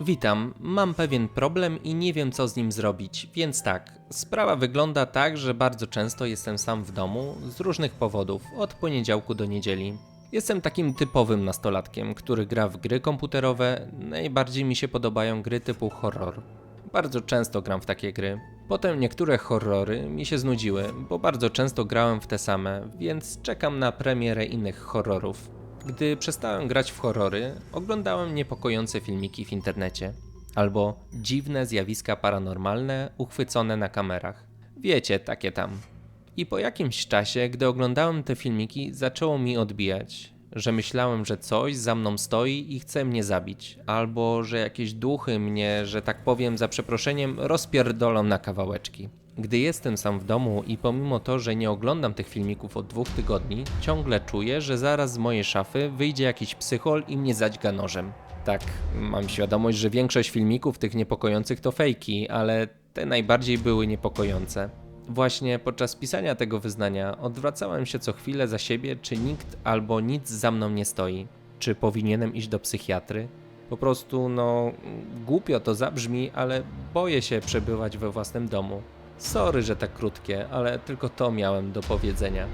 Witam, mam pewien problem i nie wiem co z nim zrobić, więc tak. Sprawa wygląda tak, że bardzo często jestem sam w domu z różnych powodów, od poniedziałku do niedzieli. Jestem takim typowym nastolatkiem, który gra w gry komputerowe. Najbardziej mi się podobają gry typu horror. Bardzo często gram w takie gry. Potem niektóre horrory mi się znudziły, bo bardzo często grałem w te same, więc czekam na premierę innych horrorów. Gdy przestałem grać w horrory, oglądałem niepokojące filmiki w internecie. Albo dziwne zjawiska paranormalne uchwycone na kamerach. Wiecie, takie tam. I po jakimś czasie, gdy oglądałem te filmiki, zaczęło mi odbijać, że myślałem, że coś za mną stoi i chce mnie zabić, albo że jakieś duchy mnie, że tak powiem za przeproszeniem, rozpierdolą na kawałeczki. Gdy jestem sam w domu i pomimo to, że nie oglądam tych filmików od dwóch tygodni, ciągle czuję, że zaraz z mojej szafy wyjdzie jakiś psychol i mnie zadźga nożem. Tak, mam świadomość, że większość filmików tych niepokojących to fejki, ale te najbardziej były niepokojące. Właśnie podczas pisania tego wyznania odwracałem się co chwilę za siebie, czy nikt albo nic za mną nie stoi. Czy powinienem iść do psychiatry? Po prostu, no, głupio to zabrzmi, ale boję się przebywać we własnym domu. Sorry, że tak krótkie, ale tylko to miałem do powiedzenia.